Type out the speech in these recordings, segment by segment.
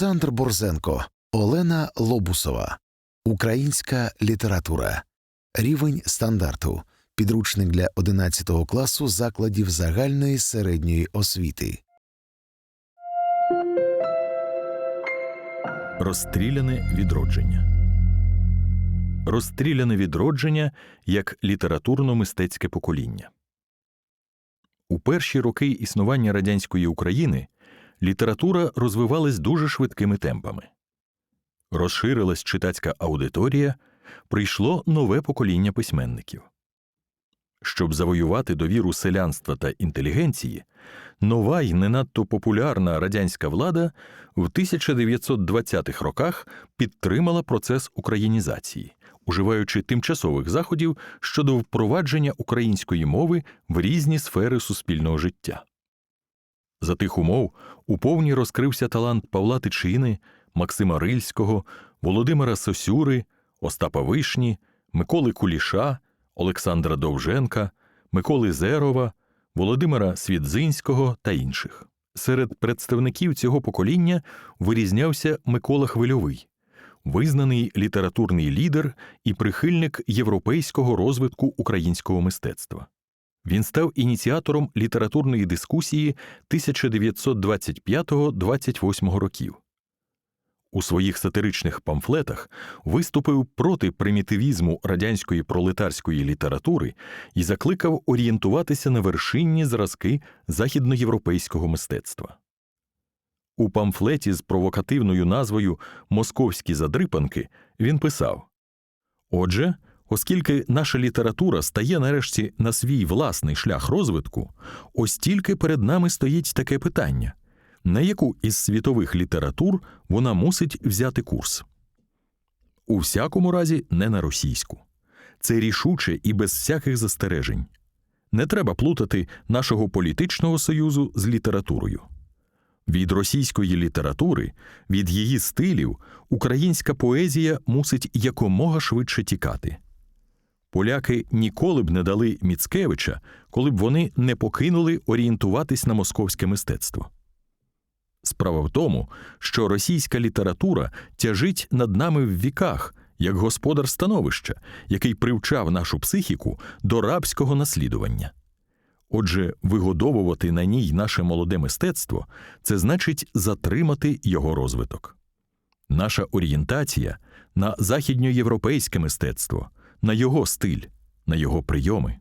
Олександр Борзенко, Олена Лобусова. Українська література. Рівень стандарту. Підручник для 11 класу закладів загальної середньої освіти. Розстріляне відродження. Розстріляне відродження як літературно-мистецьке покоління. У перші роки існування радянської України література розвивалась дуже швидкими темпами. Розширилась читацька аудиторія, прийшло нове покоління письменників. Щоб завоювати довіру селянства та інтелігенції, нова й не надто популярна радянська влада в 1920-х роках підтримала процес українізації, уживаючи тимчасових заходів щодо впровадження української мови в різні сфери суспільного життя. За тих умов уповні розкрився талант Павла Тичини, Максима Рильського, Володимира Сосюри, Остапа Вишні, Миколи Куліша, Олександра Довженка, Миколи Зерова, Володимира Свідзинського та інших. Серед представників цього покоління вирізнявся Микола Хвильовий, визнаний літературний лідер і прихильник європейського розвитку українського мистецтва. Він став ініціатором літературної дискусії 1925-28 років. У своїх сатиричних памфлетах виступив проти примітивізму радянської пролетарської літератури і закликав орієнтуватися на вершинні зразки західноєвропейського мистецтва. У памфлеті з провокативною назвою Московські задрипанки він писав Отже, оскільки наша література стає нарешті на свій власний шлях розвитку, ось тільки перед нами стоїть таке питання на яку із світових літератур вона мусить взяти курс. У всякому разі, не на російську. Це рішуче і без всяких застережень. Не треба плутати нашого політичного союзу з літературою. Від російської літератури, від її стилів, українська поезія мусить якомога швидше тікати. Поляки ніколи б не дали Міцкевича, коли б вони не покинули орієнтуватись на московське мистецтво. Справа в тому, що російська література тяжить над нами в віках, як господар становища, який привчав нашу психіку до рабського наслідування. Отже, вигодовувати на ній наше молоде мистецтво це значить затримати його розвиток. Наша орієнтація на західньоєвропейське мистецтво, на його стиль, на його прийоми.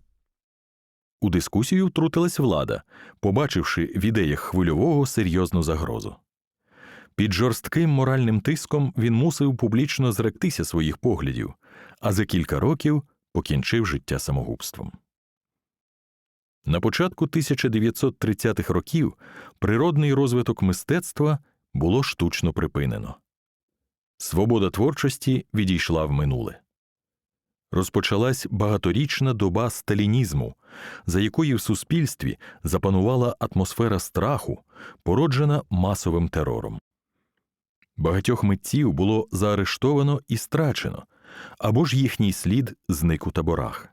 У дискусію втрутилась влада, побачивши в ідеях хвильового серйозну загрозу. Під жорстким моральним тиском він мусив публічно зректися своїх поглядів, а за кілька років покінчив життя самогубством. На початку 1930-х років природний розвиток мистецтва було штучно припинено. Свобода творчості відійшла в минуле розпочалась багаторічна доба сталінізму, за якої в суспільстві запанувала атмосфера страху, породжена масовим терором. Багатьох митців було заарештовано і страчено, або ж їхній слід зник у таборах.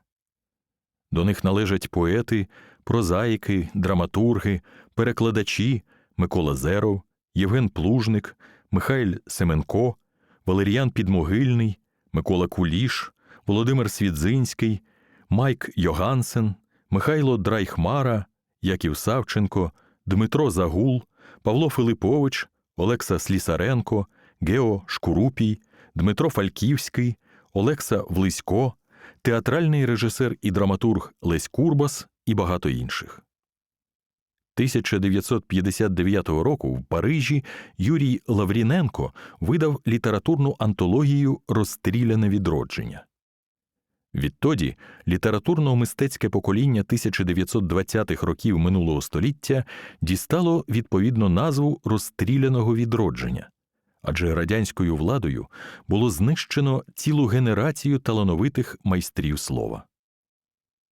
До них належать поети, прозаїки, драматурги, перекладачі Микола Зеров, Євген Плужник, Михайль Семенко, Валеріан Підмогильний, Микола Куліш, Володимир Свідзинський, Майк Йогансен, Михайло Драйхмара, Яків Савченко, Дмитро Загул, Павло Филипович, Олекса Слісаренко, Гео Шкурупій, Дмитро Фальківський, Олекса Влисько, театральний режисер і драматург Лесь Курбас і багато інших. 1959 року в Парижі Юрій Лавріненко видав літературну антологію Розстріляне відродження. Відтоді літературно-мистецьке покоління 1920-х років минулого століття дістало відповідно назву розстріляного відродження, адже радянською владою було знищено цілу генерацію талановитих майстрів слова.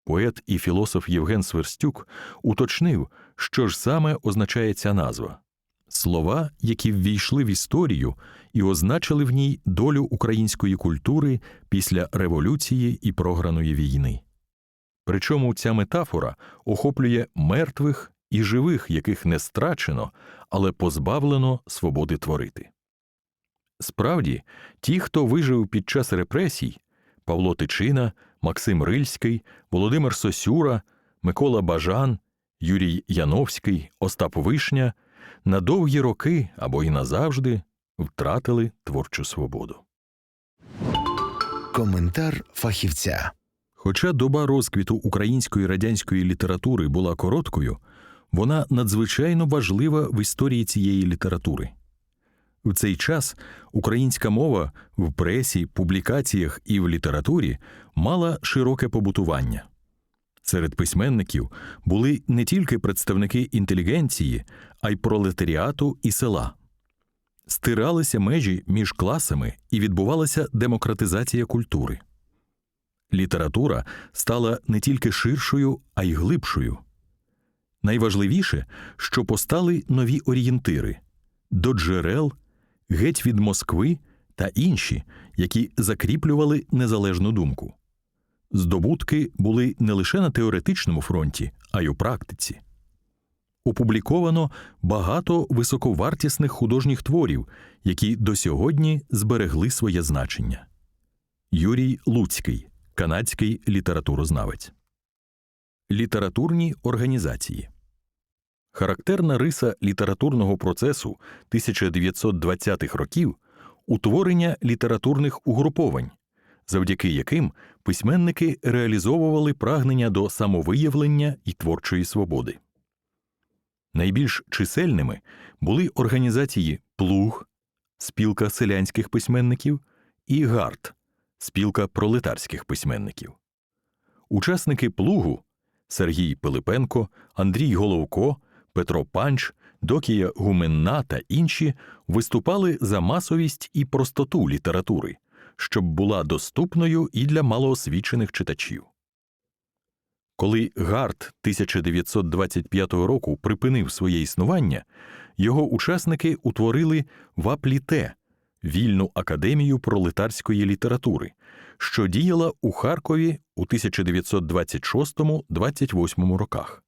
Поет і філософ Євген Сверстюк уточнив, що ж саме означає ця назва слова, які ввійшли в історію і означили в ній долю української культури після революції і програної війни. Причому ця метафора охоплює мертвих і живих, яких не страчено, але позбавлено свободи творити. Справді, ті, хто вижив під час репресій Павло Тичина, Максим Рильський, Володимир Сосюра, Микола Бажан, Юрій Яновський, Остап Вишня на довгі роки або й назавжди втратили творчу свободу. Коментар фахівця. Хоча доба розквіту української радянської літератури була короткою, вона надзвичайно важлива в історії цієї літератури. В цей час українська мова в пресі, публікаціях і в літературі мала широке побутування. Серед письменників були не тільки представники інтелігенції, а й пролетаріату і села. Стиралися межі між класами і відбувалася демократизація культури. Література стала не тільки ширшою, а й глибшою. Найважливіше, що постали нові орієнтири до джерел, геть від Москви та інші, які закріплювали незалежну думку. Здобутки були не лише на теоретичному фронті, а й у практиці. Опубліковано багато високовартісних художніх творів, які до сьогодні зберегли своє значення. Юрій Луцький, канадський літературознавець. Літературні організації Характерна риса літературного процесу 1920-х років утворення літературних угруповань, завдяки яким письменники реалізовували прагнення до самовиявлення і творчої свободи. Найбільш чисельними були організації Плуг, спілка селянських письменників і ГАРД, спілка пролетарських письменників. Учасники плугу Сергій Пилипенко, Андрій Головко, Петро Панч, Докія Гуменна та інші виступали за масовість і простоту літератури, щоб була доступною і для малоосвічених читачів. Коли Гарт 1925 року припинив своє існування, його учасники утворили Вапліте вільну академію пролетарської літератури, що діяла у Харкові у 1926-28 роках.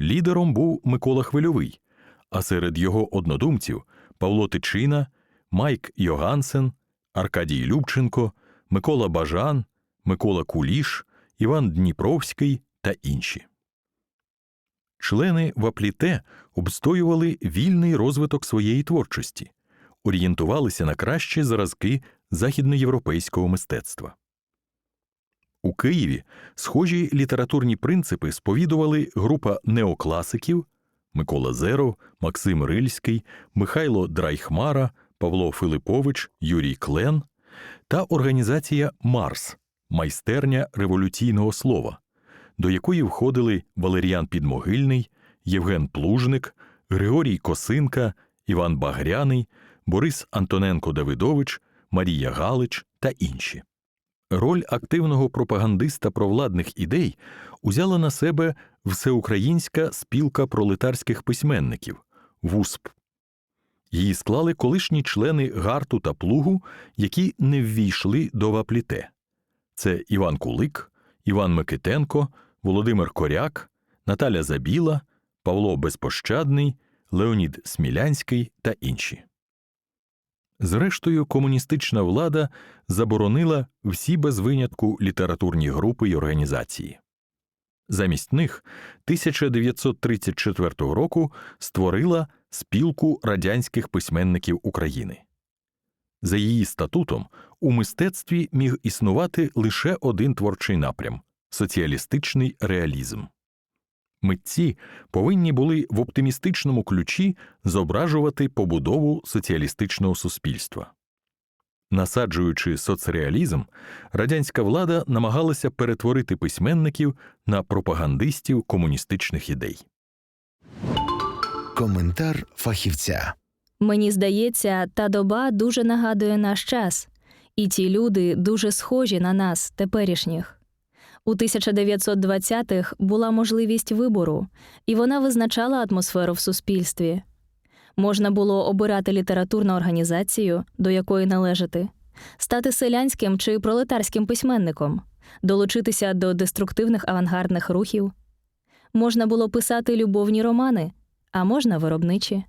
Лідером був Микола Хвильовий, а серед його однодумців Павло Тичина, Майк Йогансен, Аркадій Любченко, Микола Бажан, Микола Куліш, Іван Дніпровський та інші. Члени Вапліте обстоювали вільний розвиток своєї творчості, орієнтувалися на кращі зразки західноєвропейського мистецтва. У Києві схожі літературні принципи сповідували група неокласиків Микола Зеров, Максим Рильський, Михайло Драйхмара, Павло Филипович, Юрій Клен та організація Марс майстерня революційного слова, до якої входили Валеріан Підмогильний, Євген Плужник, Григорій Косинка, Іван Багряний, Борис Антоненко Давидович, Марія Галич та інші. Роль активного пропагандиста провладних ідей узяла на себе Всеукраїнська спілка пролетарських письменників ВУСП. Її склали колишні члени Гарту та Плугу, які не ввійшли до Вапліте. Це Іван Кулик, Іван Микитенко, Володимир Коряк, Наталя Забіла, Павло Безпощадний, Леонід Смілянський та інші. Зрештою, комуністична влада заборонила всі без винятку літературні групи й організації. Замість них 1934 року створила спілку радянських письменників України. За її статутом у мистецтві міг існувати лише один творчий напрям соціалістичний реалізм. Митці повинні були в оптимістичному ключі зображувати побудову соціалістичного суспільства. Насаджуючи соцреалізм, радянська влада намагалася перетворити письменників на пропагандистів комуністичних ідей. Коментар фахівця. Мені здається, та доба дуже нагадує наш час, і ті люди дуже схожі на нас, теперішніх. У 1920-х була можливість вибору, і вона визначала атмосферу в суспільстві. Можна було обирати літературну організацію, до якої належати, стати селянським чи пролетарським письменником, долучитися до деструктивних авангардних рухів. Можна було писати любовні романи, а можна виробничі.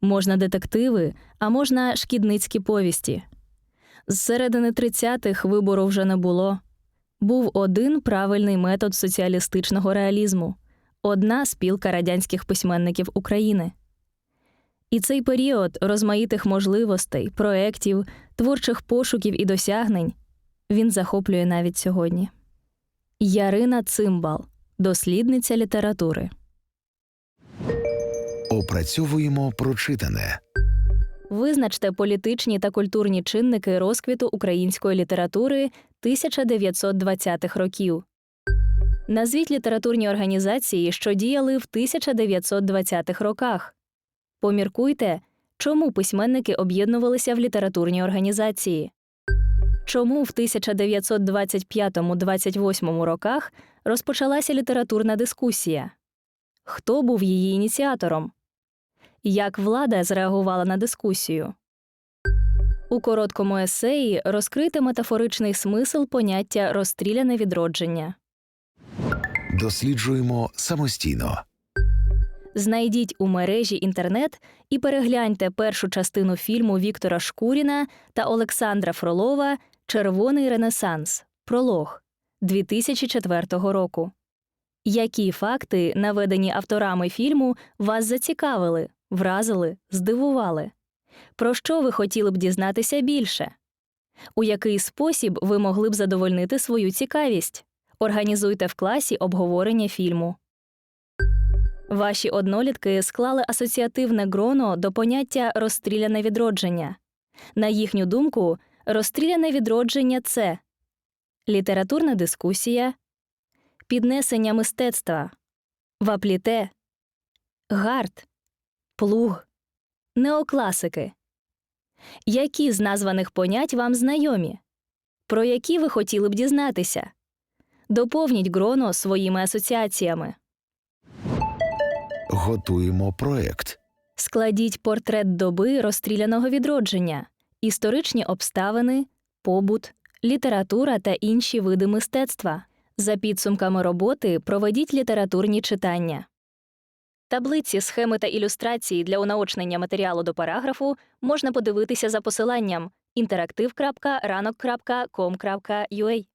Можна детективи, а можна шкідницькі повісті. З середини 30-х вибору вже не було. Був один правильний метод соціалістичного реалізму одна спілка радянських письменників України. І цей період розмаїтих можливостей, проєктів, творчих пошуків і досягнень він захоплює навіть сьогодні. Ярина Цимбал, дослідниця літератури. Опрацьовуємо прочитане. Визначте політичні та культурні чинники розквіту української літератури 1920-х років. Назвіть літературні організації, що діяли в 1920-х роках. Поміркуйте, чому письменники об'єднувалися в літературні організації. Чому в 1925-28 роках розпочалася літературна дискусія? Хто був її ініціатором? Як влада зреагувала на дискусію? У короткому есеї розкрити метафоричний смисл поняття розстріляне відродження. Досліджуємо самостійно. Знайдіть у мережі інтернет і перегляньте першу частину фільму Віктора Шкуріна та Олександра Фролова Червоний Ренесанс. Пролог 2004 року. Які факти, наведені авторами фільму, вас зацікавили, вразили, здивували? Про що ви хотіли б дізнатися більше? У який спосіб ви могли б задовольнити свою цікавість? Організуйте в класі обговорення фільму. Ваші однолітки склали асоціативне гроно до поняття розстріляне відродження. На їхню думку, розстріляне відродження це літературна дискусія, піднесення мистецтва, вапліте, гард, плуг, неокласики. Які з названих понять вам знайомі? Про які ви хотіли б дізнатися? Доповніть гроно своїми асоціаціями. Готуємо проект. Складіть портрет доби розстріляного відродження, історичні обставини, побут, література та інші види мистецтва. За підсумками роботи проведіть літературні читання. Таблиці, схеми та ілюстрації для унаочнення матеріалу до параграфу можна подивитися за посиланням interaktiv.ranok.com.ua.